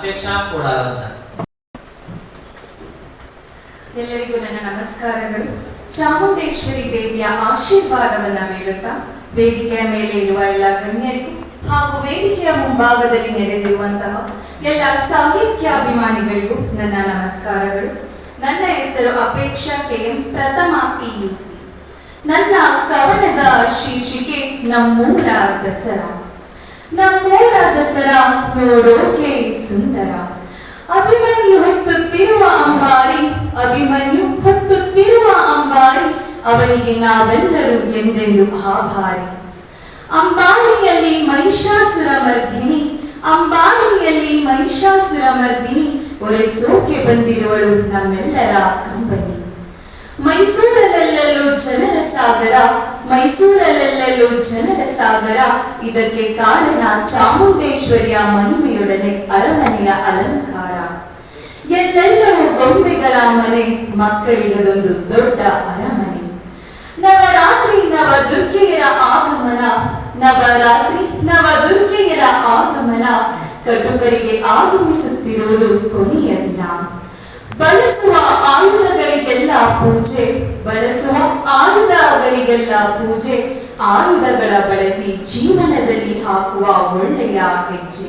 ಅಧ್ಯಕ್ಷ ಕೂಡ ಎಲ್ಲರಿಗೂ ನನ್ನ ನಮಸ್ಕಾರಗಳು. ಚಾಮುಂಡೇಶ್ವರಿ ದೇವಿಯ ಆಶೀರ್ವಾದವನ್ನ ನೀಡುತ್ತಾ ವೇದಿಕೆಯ ಮೇಲೆ ಇರುವ ಎಲ್ಲ ಗಣ್ಯರಿಗೂ ಹಾಗೂ ವೇದಿಕೆಯ ಮುಂಭಾಗದಲ್ಲಿ ನೆರೆದಿರುವಂತಹ ಎಲ್ಲ ಸಾಹಿತ್ಯಾಭಿಮಾನಿಗಳಿಗೂ ನನ್ನ ನಮಸ್ಕಾರಗಳು. ನನ್ನ ಹೆಸರು ಅಪೇಕ್ಷಾ ಕೆ ಎಂ ಪ್ರಥಮ ಪಿಯುಸಿ. ನನ್ನ ಕವನದ ಶೀರ್ಷಿಕೆ ನಮ್ಮೂರ ದಸರಾ. ದಸರಾ ನೋಡೋಕೆ ಸುಂದರ. ಅಭಿಮನ್ಯು ಹೊತ್ತುತ್ತಿರುವ ಅಂಬಾರಿ, ಅಭಿಮನ್ಯು ಹೊತ್ತುತ್ತಿರುವ ಅಂಬಾರಿ, ಅವನಿಗೆ ನಾವೆಲ್ಲರೂ ಎಂದೆಂದು ಆಭಾರಿ ಅಂಬಾರಿಯಲ್ಲಿ ಮಹಿಷಾಸುರ ಮರ್ದಿನಿ, ಅಂಬಾರಿಯಲ್ಲಿ ಮಹಿಷಾಸುರ ಮರ್ದಿನಿ, ಒರೆಸೋಕೆ ಬಂದಿರುವಳು ನಮ್ಮೆಲ್ಲರ ಕಂಬನಿ. ಮೈಸೂರಲ್ಲೆಲ್ಲೂ ಜನರ ಸಾಗರ ಮೈಸೂರಲ್ಲೆಲ್ಲೂ ಜನರ ಸಾಗರ. ಇದಕ್ಕೆ ಕಾರಣ ಚಾಮುಂಡೇಶ್ವರಿಯ ಮಹಿಮೆಯೊಡನೆ ಅರಮನೆಯ ಅಲಂಕಾರ. ಎಲ್ಲೆಲ್ಲವೂ ಗೊಂಬೆಗಳ ಮನೆ, ಮಕ್ಕಳಿಗದೊಂದು ದೊಡ್ಡ ಅರಮನೆ. ನವರಾತ್ರಿ ನವ ದುರ್ಗೆಯರ ಆಗಮನ, ನವರಾತ್ರಿ ನವ ದುರ್ಗೆಯರ ಆಗಮನ, ಕಟುಕರಿಗೆ ಆಗಮಿಸುತ್ತಿರುವುದು ಕೊನೆಯ ದಿನ. ಬಳಸುವ ಆಯುಧಗಳಿಗೆಲ್ಲ ಪೂಜೆ ಬಳಸುವ ಆಯುಧಗಳಿಗೆಲ್ಲ ಪೂಜೆ, ಆಯುಧಗಳ ಬಳಸಿ ಜೀವನದಲ್ಲಿ ಹಾಕುವ ಒಳ್ಳೆಯ ಹೆಜ್ಜೆ.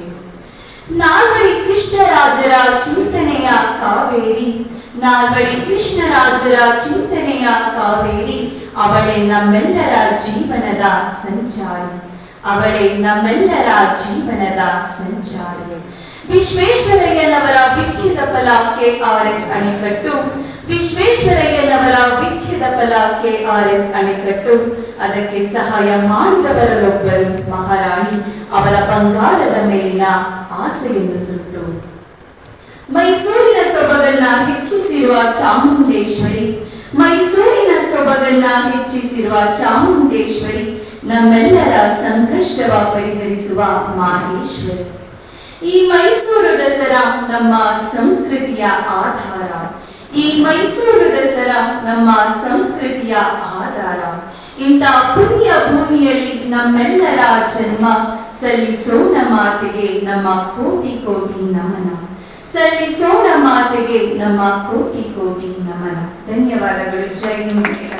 ನಾಲ್ವಡಿ ಕೃಷ್ಣರಾಜರ ಚಿಂತನೆಯ ಕಾವೇರಿ, ನಾಲ್ವಡಿ ಕೃಷ್ಣರಾಜರ ಚಿಂತನೆಯ ಕಾವೇರಿ, ಅವಳೇ ನಮ್ಮೆಲ್ಲರ ಜೀವನದ ಸಂಚಾರಿ, ಅವಳೇ ನಮ್ಮೆಲ್ಲರ ಜೀವನದ ಸಂಚಾರಿ. ವಿಶ್ವೇಶ್ವರಯ್ಯನವರ ವಿಧ್ಯದ ಫಲಕ್ಕೆ ಆರ್ ಎಸ್ ಅಣೆಕಟ್ಟು ವಿಶ್ವೇಶ್ವರಯ್ಯನವರ ವಿಖ್ಯದ ಫಲ ಕೆ ಆರ್ ಎಸ್ ಅಣೆಕಟ್ಟು. ಅದಕ್ಕೆ ಸಹಾಯ ಮಾಡಿದವರಲ್ಲೊಬ್ಬರು ಮಹಾರಾಣಿ. ಅವರ ಬಂಗಾರದ ಮೇಲಿನ ಆಸೆಯನ್ನು ಸುಟ್ಟು. ಮೈಸೂರಿನ ಸೊಬಗನ್ನ ಹೆಚ್ಚಿಸಿರುವ ಚಾಮುಂಡೇಶ್ವರಿ. ಮೈಸೂರಿನ ಸೊಬಗನ್ನ ಹೆಚ್ಚಿಸಿರುವ ಚಾಮುಂಡೇಶ್ವರಿ ನಮ್ಮೆಲ್ಲರ ಸಂಕಷ್ಟವ ಪರಿಹರಿಸುವ ಮಾಹೇಶ್ವರಿ. ಈ ಮೈಸೂರು ದಸರಾ ನಮ್ಮ ಸಂಸ್ಕೃತಿಯ ಆಧಾರ. ಈ ಮೈಸೂರು ದಸರಾ ನಮ್ಮ ಸಂಸ್ಕೃತಿಯ ಆಧಾರ. ಇಂಥ ಪುಣ್ಯ ಭೂಮಿಯಲ್ಲಿ ನಮ್ಮೆಲ್ಲರ ಜನ್ಮ ಸಲ್ಲಿಸೋಣ ಮಾತೆಗೆ ನಮ್ಮ ಕೋಟಿ ಕೋಟಿ ನಮನ. ಸಲ್ಲಿಸೋಣ ಮಾತೆಗೆ ನಮ್ಮ ಕೋಟಿ ಕೋಟಿ ನಮನ. ಧನ್ಯವಾದಗಳು. ಜೈ ಹಿಂದ್